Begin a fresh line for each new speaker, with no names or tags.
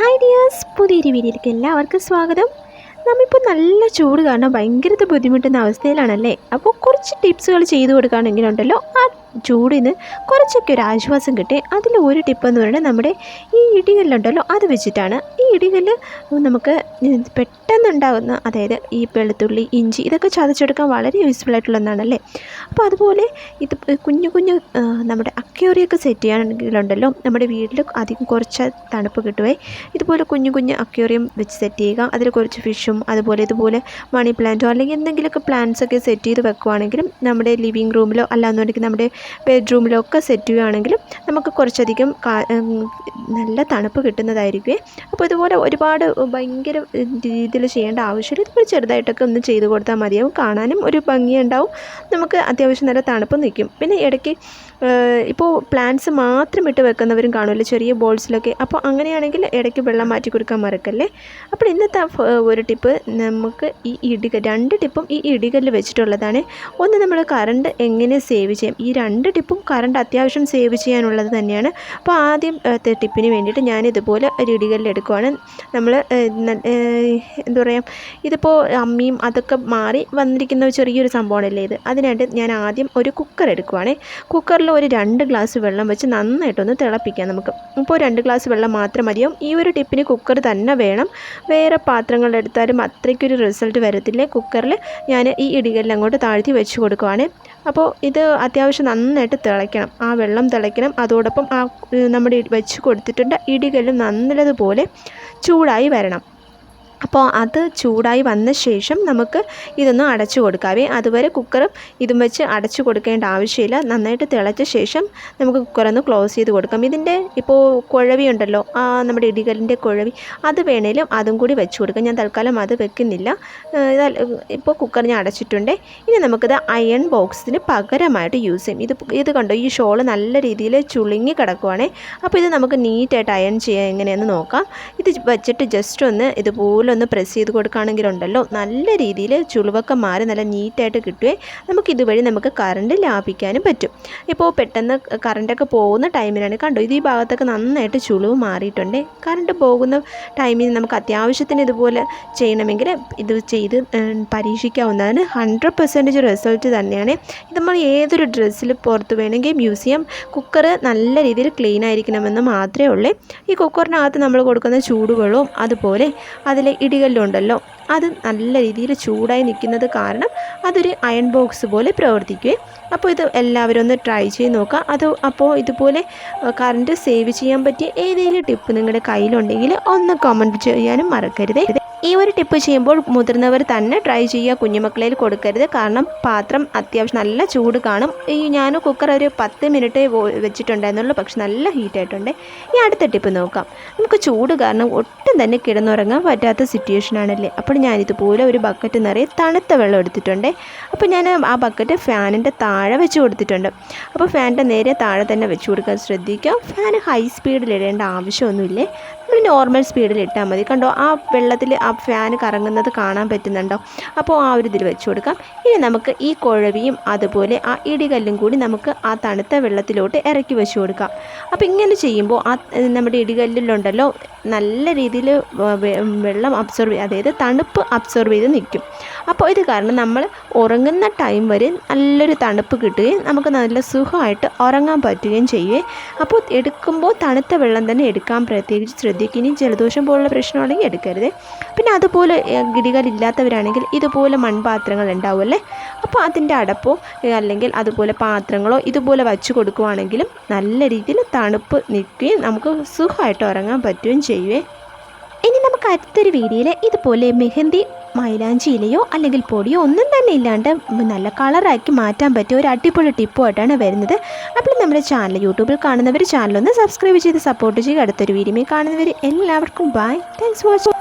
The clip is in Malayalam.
ഹായ് ഡിയേഴ്സ് പുതിയൊരു വീഡിയോയിലേക്ക് എല്ലാവർക്കും സ്വാഗതം. നമ്മിപ്പോൾ നല്ല ചൂട് കാരണം ഭയങ്കരത്തെ ബുദ്ധിമുട്ടുന്ന അവസ്ഥയിലാണല്ലേ? അപ്പോൾ കുറച്ച് ടിപ്സുകൾ ചെയ്തു കൊടുക്കുകയാണെങ്കിലുണ്ടല്ലോ ആ ചൂടിന് കുറച്ചൊക്കെ ഒരു ആശ്വാസം കിട്ടി. അതിൽ ഒരു ടിപ്പ് എന്ന് പറയുന്നത് നമ്മുടെ ഈ ഇടികല്ലുണ്ടല്ലോ അത് വെച്ചിട്ടാണ്. ഈ ഇടികല്ല് നമുക്ക് പെട്ടെന്നുണ്ടാകുന്ന അതായത് ഈ വെളുത്തുള്ളി ഇഞ്ചി ഇതൊക്കെ ചതച്ചെടുക്കാൻ വളരെ യൂസ്ഫുൾ ആയിട്ടുള്ള ഒന്നാണല്ലേ? അപ്പോൾ അതുപോലെ ഇത് കുഞ്ഞു കുഞ്ഞു നമ്മുടെ അക്യോറിയൊക്കെ സെറ്റ് ചെയ്യാണെങ്കിലുണ്ടല്ലോ നമ്മുടെ വീട്ടിൽ അധികം കുറച്ച് തണുപ്പ് കിട്ടുവേ. ഇതുപോലെ കുഞ്ഞു കുഞ്ഞു അക്യോറിയം വെച്ച് സെറ്റ് ചെയ്യുക. അതിൽ കുറച്ച് ഫിഷും അതുപോലെ ഇതുപോലെ മണി പ്ലാന്റോ അല്ലെങ്കിൽ എന്തെങ്കിലുമൊക്കെ പ്ലാന്റ്സ് ഒക്കെ സെറ്റ് ചെയ്ത് വെക്കുവാണെങ്കിലും നമ്മുടെ ലിവിങ് റൂമിലോ അല്ലാന്നുണ്ടെങ്കിൽ നമ്മുടെ ബെഡ്റൂമിലോ ഒക്കെ സെറ്റ് ചെയ്യുകയാണെങ്കിലും നമുക്ക് കുറച്ചധികം നല്ല തണുപ്പ് കിട്ടുന്നതായിരിക്കുമേ അപ്പോൾ ഇതുപോലെ ഒരുപാട് ഭയങ്കര രീതിയിൽ ചെയ്യേണ്ട ആവശ്യമില്ല. ഇതുപോലെ ചെറുതായിട്ടൊക്കെ ഒന്ന് ചെയ്ത് കൊടുത്താൽ മതിയാവും കാണാനും ഒരു ഭംഗിയുണ്ടാവും. നമുക്ക് അത്യാവശ്യം നല്ല തണുപ്പ് നിൽക്കും. പിന്നെ ഇടയ്ക്ക് ഇപ്പോൾ പ്ലാന്റ്സ് മാത്രം ഇട്ട് വെക്കുന്നവരും കാണുമല്ലോ ചെറിയ ബോൾസിലൊക്കെ. അപ്പോൾ അങ്ങനെയാണെങ്കിൽ ഇടയ്ക്ക് വെള്ളം മാറ്റി കൊടുക്കാൻ മറക്കല്ലേ? അപ്പോൾ ഇന്നത്തെ ഒരു ടിപ്പ് നമുക്ക് ഈ ഇടിക രണ്ട് ടിപ്പും ഈ ഇടികല്ല് വെച്ചിട്ടുള്ളതാണ്. ഒന്ന് നമ്മൾ കറണ്ട് എങ്ങനെ സേവ് ചെയ്യാം? ഈ രണ്ട് ടിപ്പും കറണ്ട് അത്യാവശ്യം സേവ് ചെയ്യാനുള്ളത് തന്നെയാണ്. അപ്പോൾ ആദ്യം ടിപ്പിന് വേണ്ടിയിട്ട് ഞാൻ ഇതുപോലെ എടുക്കുവാണ് നമ്മൾ എന്താ പറയുക ഇതിപ്പോൾ അമ്മിയും അതൊക്കെ മാറി വന്നിരിക്കുന്ന ചെറിയൊരു സംഭവമാണല്ലേ ഇത്. അതിനായിട്ട് ഞാൻ ആദ്യം ഒരു കുക്കർ എടുക്കുവാണേ. കുക്കറിൽ ഒരു രണ്ട് ഗ്ലാസ് വെള്ളം വെച്ച് നന്നായിട്ടൊന്ന് തിളപ്പിക്കാം നമുക്ക്. ഇപ്പോൾ രണ്ട് ഗ്ലാസ് വെള്ളം മാത്രം മതിയാവും. ഈ ഒരു ടിപ്പിന് കുക്കർ തന്നെ വേണം. വേറെ പാത്രങ്ങളെടുത്താലും അത്രയ്ക്കൊരു റിസൾട്ട് വരത്തില്ലേ. കുക്കറിൽ ഞാൻ ഈ ഇടികളിൽ അങ്ങോട്ട് താഴ്ത്തി വെച്ച് കൊടുക്കുവാണ്. അപ്പോൾ ഇത് അത്യാവശ്യം നന്നായിട്ട് തിളയ്ക്കണം. ആ വെള്ളം തിളയ്ക്കണം. അതോടൊപ്പം ആ നമ്മുടെ വെച്ച് കൊടുത്തിട്ടുണ്ട് ഇടികല്ലും നല്ലതുപോലെ ചൂടായി വരണം. അപ്പോൾ അത് ചൂടായി വന്ന ശേഷം നമുക്ക് ഇതൊന്ന് അടച്ചു കൊടുക്കാവേ. അതുവരെ കുക്കറും ഇതും വെച്ച് അടച്ചു കൊടുക്കേണ്ട ആവശ്യമില്ല. നന്നായിട്ട് തിളച്ച ശേഷം നമുക്ക് കുക്കറൊന്ന് ക്ലോസ് ചെയ്ത് കൊടുക്കാം. ഇതിന്റെ ഇപ്പോൾ കുഴവി ഉണ്ടല്ലോ ആ നമ്മുടെ ഇടികലിന്റെ കുഴവി അത് വേണേലും അതും കൂടി വെച്ച് കൊടുക്കാം. ഞാൻ തൽക്കാലം അത് വെക്കുന്നില്ല. ഇപ്പോൾ കുക്കർ ഞാൻ അടച്ചിട്ടുണ്ട്. ഇനി നമുക്കിത് അയൺ ബോക്സിന് പകരമായിട്ട് യൂസ് ചെയ്യും. ഇത് ഇത് കണ്ടോ ഈ ഷോൾ നല്ല രീതിയിൽ ചുളുങ്ങി കിടക്കുവാണേ. അപ്പോൾ ഇത് നമുക്ക് നീറ്റായിട്ട് അയൺ ചെയ്യാൻ എങ്ങനെയെന്ന് നോക്കാം. ഇത് വെച്ചിട്ട് ജസ്റ്റ് ഒന്ന് ഇതുപോലെ ഒന്ന് പ്രസ് ചെയ്ത് കൊടുക്കുകയാണെങ്കിലുണ്ടല്ലോ നല്ല രീതിയിൽ ചുളിവൊക്കെ മാറി നല്ല നീറ്റായിട്ട് കിട്ടുകയെ നമുക്ക് ഇതുവഴി നമുക്ക് കറണ്ട് ലാഭിക്കാനും പറ്റും. ഇപ്പോൾ പെട്ടെന്ന് കറണ്ടൊക്കെ പോകുന്ന ടൈമിലാണ് കണ്ടോ ഇത് ഈ ഭാഗത്തൊക്കെ നന്നായിട്ട് ചുളിവ് മാറിയിട്ടുണ്ട്. കറണ്ട് പോകുന്ന ടൈമിൽ നമുക്ക് അത്യാവശ്യത്തിന് ഇതുപോലെ ചെയ്യണമെങ്കിൽ ഇത് ചെയ്ത് പരീക്ഷിക്കാവുന്നതാണ്. ഹൺഡ്രഡ് പെർസെന്റേജ് റിസൾട്ട് തന്നെയാണ്. ഇത് നമ്മൾ ഏതൊരു ഡ്രസ്സിൽ പുറത്ത് വേണമെങ്കിൽ മ്യൂസിയം കുക്കർ നല്ല രീതിയിൽ ക്ലീൻ ആയിരിക്കണമെന്ന് മാത്രമേ ഉള്ളൂ. ഈ കുക്കറിനകത്ത് നമ്മൾ കൊടുക്കുന്ന ചൂടുവെള്ളവും അതുപോലെ അതിലെ ഇടികല്ലും ഉണ്ടല്ലോ അത് നല്ല രീതിയിൽ ചൂടായി നിൽക്കുന്നത് കാരണം അതൊരു അയൺ ബോക്സ് പോലെ പ്രവർത്തിക്കുകയും അപ്പോൾ ഇത് എല്ലാവരും ഒന്ന് ട്രൈ ചെയ്ത് നോക്കുക. അത് അപ്പോൾ ഇതുപോലെ കറണ്ട് സേവ് ചെയ്യാൻ പറ്റിയ ഏതെങ്കിലും ടിപ്പ് നിങ്ങളുടെ കയ്യിലുണ്ടെങ്കിൽ ഒന്ന് കമന്റ് ചെയ്യാനും മറക്കരുത്. ഈ ഒരു ടിപ്പ് ചെയ്യുമ്പോൾ മുതിർന്നവർ തന്നെ ട്രൈ ചെയ്യുക. കുഞ്ഞുമക്കളിൽ കൊടുക്കരുത്. കാരണം പാത്രം അത്യാവശ്യം നല്ല ചൂട് കാണും. ഈ ഞാൻ കുക്കർ ഒരു പത്ത് മിനിറ്റ് വെച്ചിട്ടുണ്ടായിരുന്നുള്ളൂ. പക്ഷെ നല്ല ഹീറ്റായിട്ടുണ്ട് ഈ അടുത്ത ടിപ്പ് നോക്കാം. നമുക്ക് ചൂട് കാരണം ഒട്ടും തന്നെ കിടന്നുറങ്ങാൻ പറ്റാത്ത സിറ്റുവേഷൻ ആണല്ലേ? അപ്പോൾ ഞാനിതുപോലെ ഒരു ബക്കറ്റ് നിറയെ തണുത്ത വെള്ളം എടുത്തിട്ടുണ്ട്. അപ്പോൾ ഞാൻ ആ ബക്കറ്റ് ഫാനിന്റെ താഴെ വെച്ച് കൊടുത്തിട്ടുണ്ട്. അപ്പോൾ ഫാനിന്റെ നേരെ താഴെ തന്നെ വെച്ച് കൊടുക്കാൻ ശ്രദ്ധിക്കുക. ഫാൻ ഹൈ സ്പീഡിൽ ഇടേണ്ട ആവശ്യമൊന്നുമില്ലേ? നമ്മൾ നോർമൽ സ്പീഡിൽ ഇട്ടാൽ മതി. കണ്ടോ? ആ വെള്ളത്തിൽ ആ ഫാൻ കറങ്ങുന്നത് കാണാൻ പറ്റുന്നുണ്ടോ? അപ്പോൾ ആ ഒരു ഇതിൽ വെച്ച് കൊടുക്കാം. ഇനി നമുക്ക് ഈ കുഴവിയും അതുപോലെ ആ ഇടികല്ലും കൂടി നമുക്ക് ആ തണുത്ത വെള്ളത്തിലോട്ട് ഇറക്കി വെച്ച് കൊടുക്കാം. അപ്പോൾ ഇങ്ങനെ ചെയ്യുമ്പോൾ ആ നമ്മുടെ ഇടികല്ലിലുണ്ടല്ലോ നല്ല രീതിയിൽ വെള്ളം അബ്സോർബ് അതായത് തണുപ്പ് അബ്സോർബ് ചെയ്ത് നിൽക്കും. അപ്പോൾ ഇത് കാരണം നമ്മൾ ഉറങ്ങുന്ന ടൈം വരെ നല്ലൊരു തണുപ്പ് കിട്ടുകയും നമുക്ക് നല്ല സുഖമായിട്ട് ഉറങ്ങാൻ പറ്റുകയും ചെയ്യുകയും അപ്പോൾ എടുക്കുമ്പോൾ തണുത്ത വെള്ളം തന്നെ എടുക്കാൻ പ്രത്യേകിച്ച് ശ്രദ്ധിക്കുകയും ജലദോഷം പോലുള്ള പ്രശ്നമാണെങ്കിൽ എടുക്കരുത്. പിന്നെ അതുപോലെ ഗിടികൾ ഇല്ലാത്തവരാണെങ്കിൽ ഇതുപോലെ മൺപാത്രങ്ങൾ ഉണ്ടാവുമല്ലേ അപ്പോൾ അതിന്റെ അടപ്പോ അല്ലെങ്കിൽ അതുപോലെ പാത്രങ്ങളോ ഇതുപോലെ വച്ച് കൊടുക്കുവാണെങ്കിലും നല്ല രീതിയിൽ തണുപ്പ് നിൽക്കുകയും നമുക്ക് സുഖമായിട്ട് ഉറങ്ങാൻ പറ്റുകയും ചെയ്യുവേ. ഇനി നമുക്ക് അടുത്തൊരു വീഡിയോയിൽ ഇതുപോലെ മെഹന്തി മൈലാഞ്ചി ഇലയോ അല്ലെങ്കിൽ പൊടിയോ ഒന്നും തന്നെ ഇല്ലാണ്ട് നല്ല കളറാക്കി മാറ്റാൻ പറ്റിയ ഒരു അടിപൊളി ടിപ്പുമായിട്ടാണ് വരുന്നത്. അപ്പോൾ നമ്മുടെ ചാനൽ യൂട്യൂബിൽ കാണുന്നവർ ചാനലൊന്ന് സബ്സ്ക്രൈബ് ചെയ്ത് സപ്പോർട്ട് ചെയ്യുക. അടുത്തൊരു വീഡിയോ കാണുന്നവർ എല്ലാവർക്കും ബൈ താങ്ക്സ് ഫോർ വാച്ചിങ്